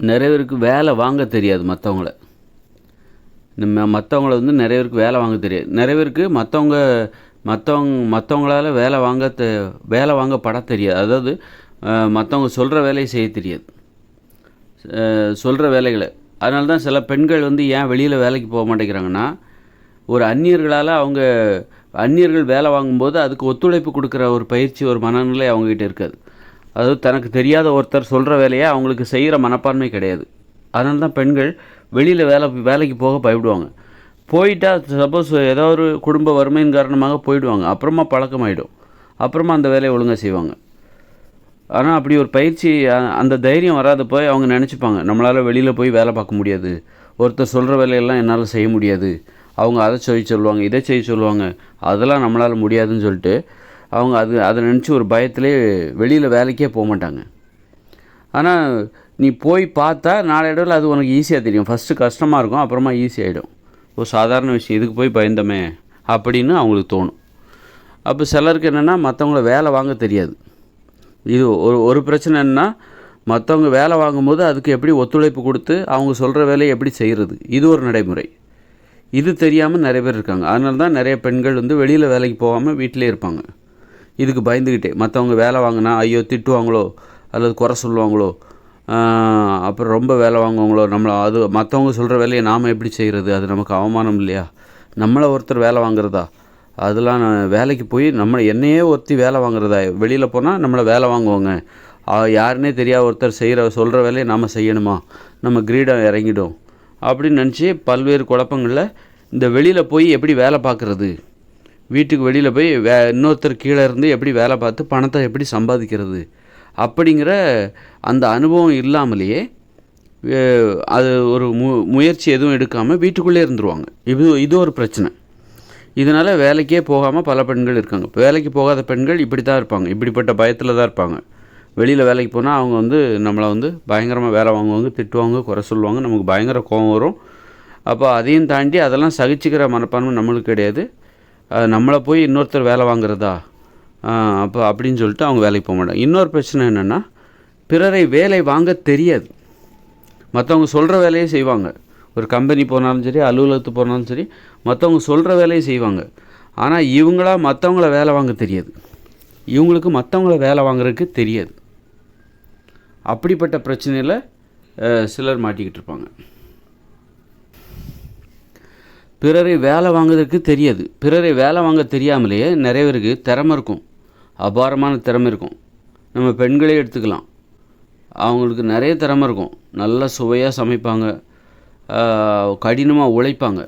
நிறைய பேருக்கு வேலை வாங்க தெரியாது மற்றவங்கள நம்ம மற்றவங்கள வந்து நிறைய பேருக்கு வேலை வாங்க தெரியாது. நிறைய பேருக்கு மற்றவங்க மற்றவங்க மற்றவங்களால வேலை வாங்க தெ வேலை வாங்க பட தெரியாது. அதாவது மற்றவங்க சொல்கிற வேலையை செய்ய தெரியாது. சொல்கிற வேலைகளை. அதனால தான் சில பெண்கள் வந்து ஏன் வெளியில் வேலைக்கு போக மாட்டேங்கிறாங்கன்னா ஒரு அந்நியர்களால் அவங்க அந்நியர்கள் வேலை வாங்கும்போது அதுக்கு ஒத்துழைப்பு கொடுக்குற ஒரு பயிற்சி ஒரு மனநிலை அவங்ககிட்ட இருக்காது. அதாவது தனக்கு தெரியாத ஒருத்தர் சொல்கிற வேலையை அவங்களுக்கு செய்கிற மனப்பான்மை கிடையாது. அதனால தான் பெண்கள் வெளியில் வேலை வேலைக்கு போக பயப்படுவாங்க. போயிட்டா சப்போஸ் ஏதோ ஒரு குடும்ப வறுமையின் காரணமாக போயிடுவாங்க. அப்புறமா பழக்கமாயிடும். அப்புறமா அந்த வேலையை ஒழுங்காக செய்வாங்க. ஆனால் அப்படி ஒரு பயிற்சி அந்த தைரியம் வராதப்போ அவங்க நினச்சிப்பாங்க நம்மளால் வெளியில் போய் வேலை பார்க்க முடியாது. ஒருத்தர் சொல்கிற வேலையெல்லாம் என்னால் செய்ய முடியாது. அவங்க அதை செய்ய சொல்லுவாங்க இதை செய்ய சொல்லுவாங்க. அதெல்லாம் நம்மளால் முடியாதுன்னு சொல்லிட்டு அவங்க அது அதை நினச்சி ஒரு பயத்திலே வெளியில் வேலைக்கே போக மாட்டாங்க. ஆனால் நீ போய் பார்த்தா நாளடைவில் அது உனக்கு ஈஸியாக தெரியும். ஃபஸ்ட்டு கஷ்டமாக இருக்கும் அப்புறமா ஈஸியாகிடும் ஒரு சாதாரண விஷயம். இதுக்கு போய் பயந்தமே அப்படின்னு அவங்களுக்கு தோணும். அப்போ சிலருக்கு என்னென்னா மற்றவங்கள வேலை வாங்க தெரியாது. இது ஒரு ஒரு பிரச்சனை என்னன்னா மற்றவங்க வேலை வாங்கும்போது அதுக்கு எப்படி ஒத்துழைப்பு கொடுத்து அவங்க சொல்கிற வேலையை எப்படி செய்கிறது இது ஒரு நடைமுறை. இது தெரியாமல் நிறைய பேர் இருக்காங்க. அதனால தான் நிறைய பெண்கள் வந்து வெளியில் வேலைக்கு போகாமல் வீட்டிலே இருப்பாங்க. இதுக்கு பயந்துக்கிட்டே மற்றவங்க வேலை வாங்கினா ஐயோ திட்டுவாங்களோ அல்லது குறை சொல்லுவாங்களோ அப்புறம் ரொம்ப வேலை வாங்குவாங்களோ நம்மளை அது மற்றவங்க சொல்கிற வேலையை நாம் எப்படி செய்கிறது அது நமக்கு அவமானம் இல்லையா? நம்மளை ஒருத்தர் வேலை வாங்குறதா? அதெல்லாம் நான் வேலைக்கு போய் நம்ம என்னையே ஒருத்தி வேலை வாங்குறதா? வெளியில் போனால் நம்மளை வேலை வாங்குவாங்க. யாருன்னே தெரியாத ஒருத்தர் செய்கிற சொல்கிற வேலையை நாம் செய்யணுமா? நம்ம கிரீடம் இறங்கிடும். அப்படின்னு நினச்சி பல்வேறு குழப்பங்களில் இந்த வெளியில் போய் எப்படி வேலை பார்க்குறது? வீட்டுக்கு வெளியில் போய் வே இன்னொருத்தர் கீழே இருந்து எப்படி வேலை பார்த்து பணத்தை எப்படி சம்பாதிக்கிறது? அப்படிங்கிற அந்த அனுபவம் இல்லாமலேயே அது ஒரு மு முயற்சி எதுவும் எடுக்காமல் வீட்டுக்குள்ளே இருந்துருவாங்க. இது இது ஒரு பிரச்சனை. இதனால் வேலைக்கே போகாமல் பல பெண்கள் இருக்காங்க. வேலைக்கு போகாத பெண்கள் இப்படி தான் இருப்பாங்க. இப்படிப்பட்ட பயத்தில் தான் இருப்பாங்க. வெளியில் வேலைக்கு போனால் அவங்க வந்து நம்மளை வந்து பயங்கரமாக வேலை வாங்குவாங்க திட்டுவாங்க குறை சொல்லுவாங்க. நமக்கு பயங்கர கோவம் வரும். அப்போ அதையும் தாண்டி அதெல்லாம் சகிச்சுக்கிற மனப்பான்மை நம்மளுக்கு கிடையாது. நம்மளை போய் இன்னொருத்தர் வேலை வாங்குறதா? அப்போ அப்படின்னு சொல்லிட்டு அவங்க வேலைக்கு போக மாட்டாங்க. இன்னொரு பிரச்சனை என்னென்னா பிறரை வேலை வாங்க தெரியாது. மற்றவங்க சொல்கிற வேலையை செய்வாங்க. ஒரு கம்பெனி போனாலும் சரி அலுவலகத்துக்கு போனாலும் சரி மற்றவங்க சொல்கிற வேலையை செய்வாங்க. ஆனால் இவங்களா மற்றவங்கள வேலை வாங்க தெரியாது. இவங்களுக்கு மற்றவங்கள வேலை வாங்குறதுக்கு தெரியாது. அப்படிப்பட்ட பிரச்சனையில் சிலர் மாட்டிக்கிட்டு இருப்பாங்க. பிறரை வேலை வாங்குறதுக்கு தெரியாது. பிறரை வேலை வாங்க தெரியாமலேயே நிறைய பேருக்கு திறமை இருக்கும். அபாரமான திறமை இருக்கும். நம்ம பெண்களே எடுத்துக்கலாம். அவங்களுக்கு நிறைய திறமை இருக்கும். நல்லா சுவையாக சமைப்பாங்க. கடினமாக உழைப்பாங்க.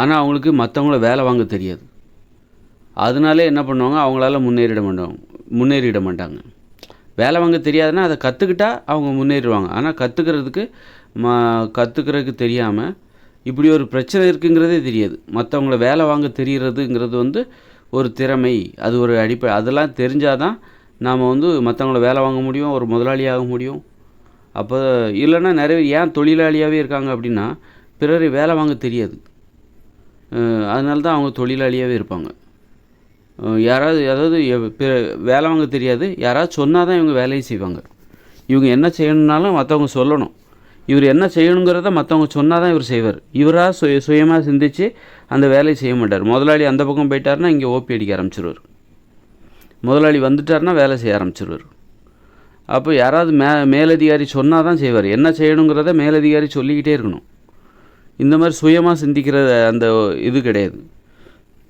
ஆனால் அவங்களுக்கு மற்றவங்கள வேலை வாங்க தெரியாது. அதனாலே என்ன பண்ணுவாங்க? அவங்களால முன்னேறிட மாட்டாங்க. முன்னேறிட மாட்டாங்க. வேலை வாங்க தெரியாதுன்னா அதை கற்றுக்கிட்டா அவங்க முன்னேறிடுவாங்க. ஆனால் கற்றுக்கிறதுக்கு ம கற்றுக்கிறதுக்கு தெரியாமல் இப்படி ஒரு பிரச்சனை இருக்குங்கிறதே தெரியாது. மற்றவங்கள வேலை வாங்க தெரிகிறதுங்கிறது வந்து ஒரு திறமை. அது ஒரு அடிப்படை அதெல்லாம் தெரிஞ்சால் தான் நாம் வந்து மற்றவங்கள வேலை வாங்க முடியும் ஒரு முதலாளியாக முடியும். அப்போ இல்லைன்னா நிறைய பேர் ஏன் தொழிலாளியாகவே இருக்காங்க அப்படின்னா பிறரை வேலை வாங்க தெரியாது. அதனால தான் அவங்க தொழிலாளியாகவே இருப்பாங்க. யாராவது அதாவது பிற- வேலை வாங்க தெரியாது. யாராவது சொன்னால் தான் இவங்க வேலையை செய்வாங்க. இவங்க என்ன செய்யணுன்னாலும் மற்றவங்க சொல்லணும். இவர் என்ன செய்யணுங்கிறத மற்றவங்க சொன்னால் தான் இவர் செய்வார். இவராக சுய சுயமாக சிந்திச்சு அந்த வேலையை செய்ய மாட்டார். முதலாளி அந்த பக்கம் போயிட்டாருன்னா இங்கே ஓபி அடிக்க ஆரம்பிச்சிருவார். முதலாளி வந்துட்டாருன்னா வேலை செய்ய ஆரம்பிச்சிருவார். அப்போ யாராவது மே மேலதிகாரி சொன்னால் தான் செய்வார். என்ன செய்யணுங்கிறத மேலதிகாரி சொல்லிக்கிட்டே இருக்கணும். இந்த மாதிரி சுயமாக சிந்திக்கிற அந்த இது கிடையாது.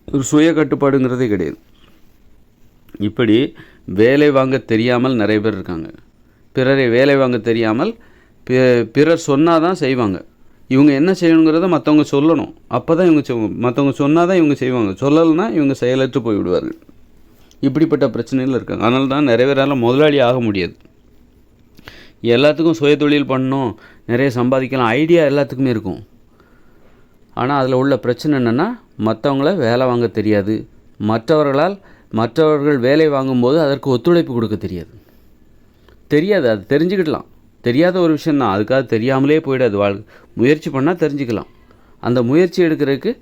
ஒரு சுய கட்டுப்பாடுங்கிறதே கிடையாது. இப்படி வேலை வாங்க தெரியாமல் நிறைய பேர் இருக்காங்க. பிறரை வேலை வாங்க தெரியாமல் பிறர் சொன்னால் தான் செய்வாங்க. இவங்க என்ன செய்யணுங்கிறத மற்றவங்க சொல்லணும். அப்போ தான் இவங்க செய்வாங்க மற்றவங்க சொன்னால் தான் இவங்க செய்வாங்க. சொல்லலைன்னா இவங்க செயலற்று போய்விடுவார்கள். இப்படிப்பட்ட பிரச்சனைகள் இருக்காங்க. அதனால தான் நிறைய பேரால் முதலாளி ஆக முடியாது. எல்லாத்துக்கும் சுய தொழில் பண்ணணும். நிறைய சம்பாதிக்கலாம். ஐடியா எல்லாத்துக்குமே இருக்கும். ஆனால் அதில் உள்ள பிரச்சனை என்னென்னா மற்றவங்கள வேலை வாங்க தெரியாது. மற்றவர்களால் மற்றவர்கள் வேலை வாங்கும்போது அதற்கு ஒத்துழைப்பு கொடுக்க தெரியாது. தெரியாது. அது தெரிஞ்சுக்கிடலாம். தெரியாத ஒரு விஷயந்தான் அதுக்காக தெரியாமலே போயிடாது வாழ் முயற்சி பண்ணால் தெரிஞ்சுக்கலாம். அந்த முயற்சி எடுக்கிறதுக்கு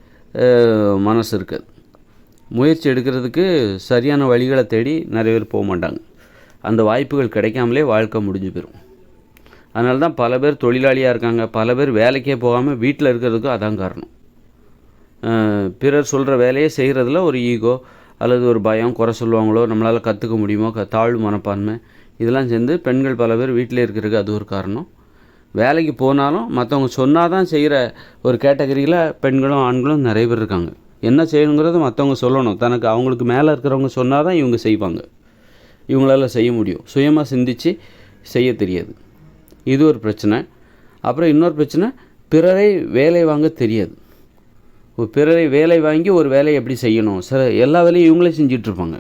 மனசு இருக்குது முயற்சி எடுக்கிறதுக்கு சரியான வழிகளை தேடி நிறைய பேர் போக மாட்டாங்க. அந்த வாய்ப்புகள் கிடைக்காமலே வாழ்க்கை முடிஞ்சு போயிடும் அதனால தான் பல பேர் தொழிலாளியாக இருக்காங்க. பல பேர் வேலைக்கே போகாமல் வீட்டில் இருக்கிறதுக்கும் அதான் காரணம். பிறர் சொல்கிற வேலையை செய்கிறதுல ஒரு ஈகோ அல்லது ஒரு பயம் குறை சொல்லுவாங்களோ நம்மளால் கற்றுக்க முடியுமோ க தாழ்வு மனப்பான்மை இதெல்லாம் சேர்ந்து பெண்கள் பல பேர் வீட்டிலே இருக்கிறதுக்கு அது ஒரு காரணம். வேலைக்கு போனாலும் மற்றவங்க சொன்னால் தான் செய்கிற ஒரு கேட்டகரியில் பெண்களும் ஆண்களும் நிறைய பேர் இருக்காங்க. என்ன செய்யணுங்கிறது மற்றவங்க சொல்லணும். தனக்கு அவங்களுக்கு மேலே இருக்கிறவங்க சொன்னால் தான் இவங்க செய்வாங்க. இவங்களால செய்ய முடியும். சுயமாக சிந்தித்து செய்ய தெரியாது. இது ஒரு பிரச்சனை. அப்புறம் இன்னொரு பிரச்சனை பிறரை வேலை வாங்க தெரியாது. பிறரை வேலை வாங்கி ஒரு வேலையை எப்படி செய்யணும்? சில எல்லா வேலையும் இவங்களே செஞ்சிட்ருப்பாங்க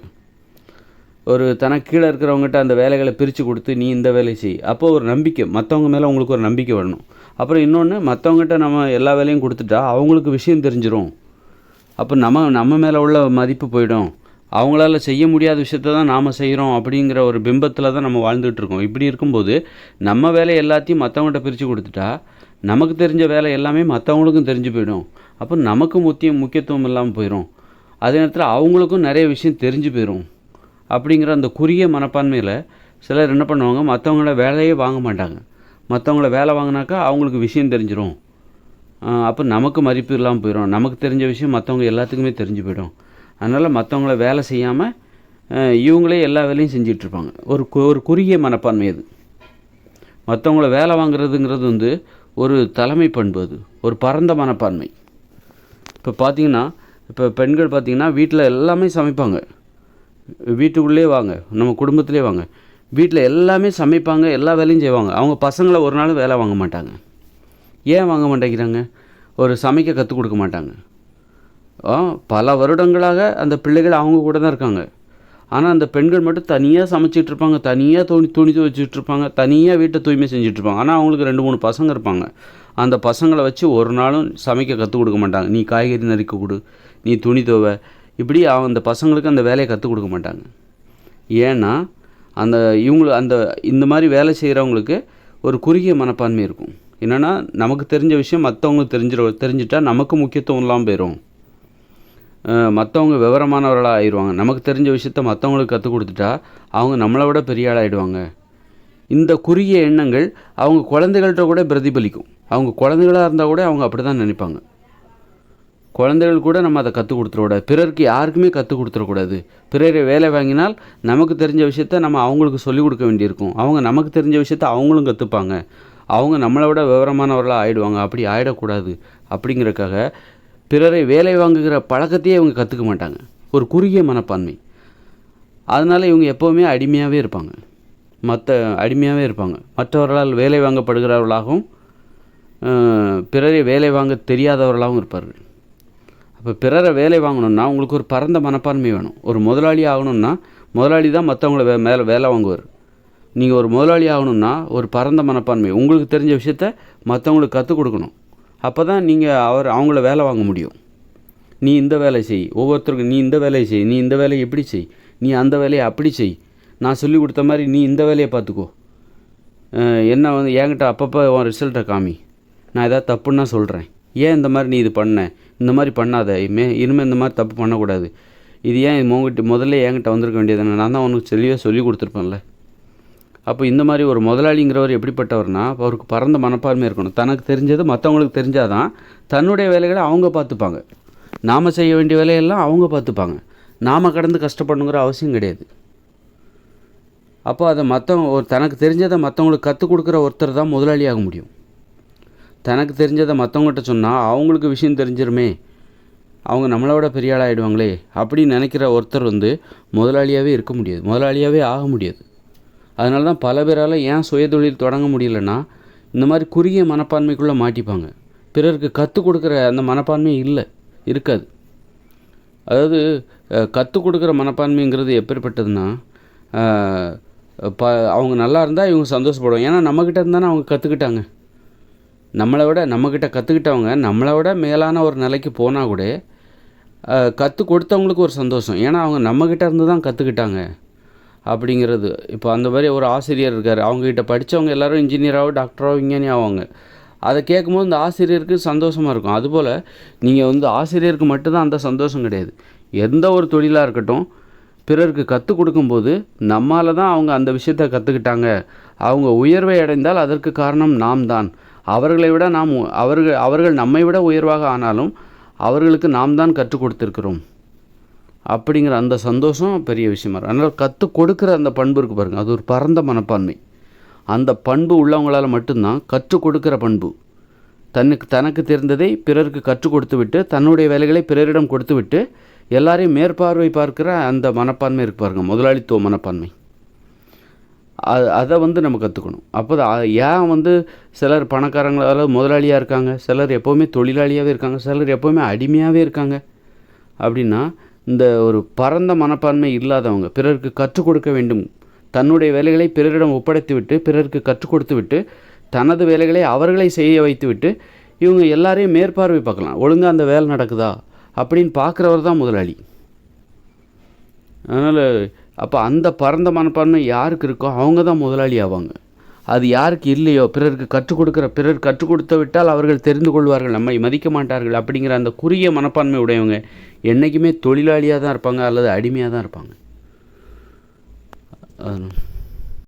ஒரு தனக்கு கீழே இருக்கிறவங்ககிட்ட அந்த வேலைகளை பிரித்து கொடுத்து நீ இந்த வேலையை செய். அப்போ ஒரு நம்பிக்கை. மற்றவங்க மேலே உங்களுக்கு ஒரு நம்பிக்கை வரணும். அப்புறம் இன்னொன்று மற்றவங்ககிட்ட நம்ம எல்லா வேலையும் கொடுத்துட்டா அவங்களுக்கு விஷயம் தெரிஞ்சிடும் அப்போ நம்ம நம்ம மேலே உள்ள மதிப்பு போயிடும். அவங்களால செய்ய முடியாத விஷயத்த தான் நாம் செய்கிறோம் அப்படிங்கிற ஒரு பிம்பத்தில் தான் நம்ம வாழ்ந்துகிட்டு இருக்கோம். இப்படி இருக்கும்போது நம்ம வேலை எல்லாத்தையும் மற்றவங்ககிட்ட பிரித்து கொடுத்துட்டா நமக்கு தெரிஞ்ச வேலை எல்லாமே மற்றவங்களுக்கும் தெரிஞ்சு போயிடும். அப்போ நமக்கு முக்கியம் முக்கியத்துவம் இல்லாமல் போயிடும் அதே நேரத்தில் அவங்களுக்கும் நிறைய விஷயம் தெரிஞ்சு போயிடும் அப்படிங்கிற அந்த குறுகிய மனப்பான்மையில் சிலர் என்ன பண்ணுவாங்க மற்றவங்கள வேலையே வாங்க மாட்டாங்க. மற்றவங்கள வேலை வாங்கினாக்கா அவங்களுக்கு விஷயம் தெரிஞ்சிடும் அப்போ நமக்கு மதிப்பு இல்லாமல் போயிடும் நமக்கு தெரிஞ்ச விஷயம் மற்றவங்க எல்லாத்துக்குமே தெரிஞ்சு போயிடும். அதனால் மற்றவங்கள வேலை செய்யாமல் இவங்களே எல்லா வேலையும் செஞ்சிட்ருப்பாங்க. ஒரு ஒரு குறுகிய மனப்பான்மை அது. மற்றவங்கள வேலை வாங்குறதுங்கிறது வந்து ஒரு தலைமை பண்பு அது. ஒரு பரந்த மனப்பான்மை. இப்போ பார்த்தீங்கன்னா இப்போ பெண்கள் பார்த்திங்கன்னா வீட்டில் எல்லாமே சமைப்பாங்க. வீட்டுக்குள்ளே வாங்க. நம்ம குடும்பத்திலே வாங்க. வீட்டில் எல்லாமே சமைப்பாங்க எல்லா வேலையும் செய்வாங்க. அவங்க பசங்களை ஒரு நாள் வேலை வாங்க மாட்டாங்க. ஏன் வாங்க மாட்டேங்கிறாங்க? ஒரு சமைக்க கற்றுக் கொடுக்க மாட்டாங்க. ஆ, பல வருடங்களாக அந்த பிள்ளைகள் அவங்க கூட தான் இருக்காங்க. ஆனால் அந்த பெண்கள் மட்டும் தனியாக சமைச்சிட்டு இருப்பாங்க தனியாக துணி துணி துவைச்சிட்டு இருப்பாங்க தனியாக வீட்டை தூய்மை செஞ்சுட்டு இருப்பாங்க. ஆனால் அவங்களுக்கு ரெண்டு மூணு பசங்க இருப்பாங்க. அந்த பசங்களை வச்சு ஒரு நாளும் சமைக்க கற்றுக் கொடுக்க மாட்டாங்க. நீ காய்கறி நறுக்க கொடு நீ துணி துவை இப்படி அந்த பசங்களுக்கு அந்த வேலையை கற்றுக் கொடுக்க மாட்டாங்க. ஏன்னா அந்த இவங்களு அந்த இந்த மாதிரி வேலை செய்கிறவங்களுக்கு ஒரு குறுகிய மனப்பான்மை இருக்கும். என்னென்னா நமக்கு தெரிஞ்ச விஷயம் மற்றவங்களுக்கு தெரிஞ்சிட தெரிஞ்சிட்டா நமக்கு முக்கியத்துவம் இல்லாமல் போயிடும் மற்றவங்க விவரமானவர்களாக ஆயிடுவாங்க நமக்கு தெரிஞ்ச விஷயத்த மற்றவங்களுக்கு கற்றுக் கொடுத்துட்டா அவங்க நம்மளை விட பெரிய ஆளாகிடுவாங்க இந்த குறுகிய எண்ணங்கள் அவங்க குழந்தைகள்கிட்ட கூட பிரதிபலிக்கும். அவங்க குழந்தைகளாக இருந்தால் கூட அவங்க அப்படி தான் நினைப்பாங்க. குழந்தைகள் கூட நம்ம அதை கற்றுக் கொடுத்துடக்கூடாது. பிறருக்கு யாருக்குமே கற்றுக் கொடுத்துடக்கூடாது. பிறரை வேலை வாங்கினால் நமக்கு தெரிஞ்ச விஷயத்த நம்ம அவங்களுக்கு சொல்லிக் கொடுக்க வேண்டியிருக்கும். அவங்க நமக்கு தெரிஞ்ச விஷயத்த அவங்களும் கற்றுப்பாங்க அவங்க நம்மளை விட விவரமானவர்களாக ஆகிடுவாங்க அப்படி ஆயிடக்கூடாது. அப்படிங்கிறக்காக பிறரை வேலை வாங்குகிற பழக்கத்தையே இவங்க கற்றுக்க மாட்டாங்க. ஒரு குறுகிய மனப்பான்மை. அதனால் இவங்க எப்போவுமே அடிமையாகவே இருப்பாங்க. மற்ற அடிமையாகவே இருப்பாங்க. மற்றவர்களால் வேலை வாங்கப்படுகிறவர்களாகவும் பிறரை வேலை வாங்க தெரியாதவர்களாகவும் இருப்பார்கள். அப்போ பிறரை வேலை வாங்கணுன்னா உங்களுக்கு ஒரு பரந்த மனப்பான்மை வேணும். ஒரு முதலாளி ஆகணும்னா முதலாளி தான் மற்றவங்கள வே மேலே வேலை வாங்குவார். நீங்கள் ஒரு முதலாளி ஆகணும்னா ஒரு பரந்த மனப்பான்மை. உங்களுக்கு தெரிஞ்ச விஷயத்த மற்றவங்களுக்கு கற்றுக் கொடுக்கணும். அப்போ தான் நீங்கள் அவர் அவங்கள வேலை வாங்க முடியும். நீ இந்த வேலை செய். ஒவ்வொருத்தருக்கும் நீ இந்த வேலையை செய். நீ இந்த வேலையை எப்படி செய்? நீ அந்த வேலையை அப்படி செய். நான் சொல்லி கொடுத்த மாதிரி நீ இந்த வேலையை பார்த்துக்கோ. என்ன வந்து என்கிட்ட அப்பப்போ உன் ரிசல்ட்டை காமி. நான் ஏதாவது தப்புன்னா சொல்கிறேன் ஏன் இந்த மாதிரி நீ இது பண்ண? இந்த மாதிரி பண்ணாத. இனிமே இனிமேல் இந்த மாதிரி தப்பு பண்ணக்கூடாது. இது ஏன் உங்ககிட்ட முதல்ல என்கிட்ட வந்திருக்க வேண்டியது நான் தான் உனக்கு தெளிவாக சொல்லி கொடுத்துருப்பேன்ல. அப்போ இந்த மாதிரி ஒரு முதலாளிங்கிறவர் எப்படிப்பட்டவர்னா அவருக்கு பரந்த மனப்பான்மை இருக்கணும். தனக்கு தெரிஞ்சது மற்றவங்களுக்கு தெரிஞ்சாதான் தன்னுடைய வேலைகளை அவங்க பார்த்துப்பாங்க. நாம் செய்ய வேண்டிய வேலையெல்லாம் அவங்க பார்த்துப்பாங்க. நாம் கடந்து கஷ்டப்படணுங்கிற அவசியம் கிடையாது. அப்போ அதை மற்றவங்க ஒரு தனக்கு தெரிஞ்சதை மற்றவங்களுக்கு கற்றுக் கொடுக்குற ஒருத்தர் தான் முதலாளியாக முடியும். தனக்கு தெரிஞ்சதை மற்றவங்ககிட்ட சொன்னால் அவங்களுக்கு விஷயம் தெரிஞ்சிருமே. அவங்க நம்மளோட பெரிய ஆகிடுவாங்களே அப்படின்னு நினைக்கிற ஒருத்தர் வந்து முதலாளியாகவே இருக்க முடியாது. முதலாளியாகவே ஆக முடியாது. அதனால தான் பல பேரால் ஏன் சுயதொழில் தொடங்க முடியலன்னா இந்த மாதிரி குறுகிய மனப்பான்மைக்குள்ளே மாட்டிப்பாங்க. பிறருக்கு கற்றுக் கொடுக்குற அந்த மனப்பான்மை இல்லை இருக்காது. அதாவது கற்றுக் கொடுக்குற மனப்பான்மைங்கிறது எப்பேற்பட்டதுன்னா ப அவங்க நல்லா இருந்தால் இவங்க சந்தோஷப்படுவாங்க. ஏன்னா நம்மக்கிட்ட இருந்தானே அவங்க கற்றுக்கிட்டாங்க நம்மளை விட நம்மக்கிட்ட கற்றுக்கிட்டவங்க நம்மளை விட மேலான ஒரு நிலைக்கு போனால் கூட கற்றுக் கொடுத்தவங்களுக்கு ஒரு சந்தோஷம். ஏன்னா அவங்க நம்மக்கிட்ட இருந்து தான் கற்றுக்கிட்டாங்க அப்படிங்கிறது. இப்போ அந்த மாதிரி ஒரு ஆசிரியர் இருக்கார். அவங்ககிட்ட படித்தவங்க எல்லாரும் இன்ஜினியராகவோ டாக்டராகவும் விஞ்ஞானி ஆவாங்க அதை கேட்கும்போது இந்த ஆசிரியருக்கு சந்தோஷமாக இருக்கும். அதுபோல் நீங்கள் வந்து ஆசிரியருக்கு மட்டும்தான் அந்த சந்தோஷம் கிடையாது. எந்த ஒரு தொழிலாக இருக்கட்டும் பிறருக்கு கற்றுக் கொடுக்கும்போது நம்மால் தான் அவங்க அந்த விஷயத்த கற்றுக்கிட்டாங்க அவங்க உயர்வை அடைந்தால் அதற்கு காரணம் நாம் தான் அவர்களை விட நாம் அவர்கள் அவர்கள் நம்மை விட உயர்வாக ஆனாலும் அவர்களுக்கு நாம் தான் கற்றுக் கொடுத்துருக்கிறோம். அப்படிங்கிற அந்த சந்தோஷம் பெரிய விஷயமா இருக்கும் அதனால் கற்றுக் கொடுக்குற அந்த பண்பு இருக்கு பாருங்கள் அது ஒரு பரந்த மனப்பான்மை. அந்த பண்பு உள்ளவங்களால் மட்டும்தான் கற்றுக் கொடுக்குற பண்பு. தன்னுக்கு தனக்கு தெரிந்ததை பிறருக்கு கற்றுக் கொடுத்து விட்டு தன்னுடைய வேலைகளை பிறரிடம் கொடுத்து விட்டு எல்லாரையும் மேற்பார்வை பார்க்கிற அந்த மனப்பான்மை இருக்கு பாருங்கள் முதலாளித்துவ மனப்பான்மை. அது அதை வந்து நம்ம கற்றுக்கணும் அப்போ தான் ஏன் வந்து சிலர் பணக்காரங்களால் முதலாளியாக இருக்காங்க சிலர் எப்போவுமே தொழிலாளியாகவே இருக்காங்க சிலர் எப்போவுமே அடிமையாகவே இருக்காங்க. அப்படின்னா இந்த ஒரு பரந்த மனப்பான்மை இல்லாதவங்க பிறருக்கு கற்றுக் கொடுக்க வேண்டும். தன்னுடைய வேலைகளை பிறரிடம் ஒப்படைத்து விட்டு பிறருக்கு கற்றுக் கொடுத்து விட்டு தனது வேலைகளை அவர்களை செய்ய வைத்து விட்டு இவங்க எல்லாரையும் மேற்பார்வை பார்க்கலாம். ஒழுங்காக அந்த வேலை நடக்குதா? அப்படின்னு பார்க்குறவர் தான் முதலாளி. அதனால் அப்போ அந்த பரந்த மனப்பான்மை யாருக்கு இருக்கோ அவங்க தான் முதலாளி ஆவாங்க. அது யாருக்கு இல்லையோ பிறருக்கு கற்றுக் கொடுக்குற பிறர் கற்றுக் கொடுத்து விட்டால் அவர்கள் தெரிந்து கொள்வார்கள் நம்மை மதிக்க மாட்டார்கள் அப்படிங்கிற அந்த குறுகிய மனப்பான்மை உடையவங்க என்றைக்குமே தொழிலாளியாக தான் இருப்பாங்க அல்லது அடிமையாக தான் இருப்பாங்க. அதனால்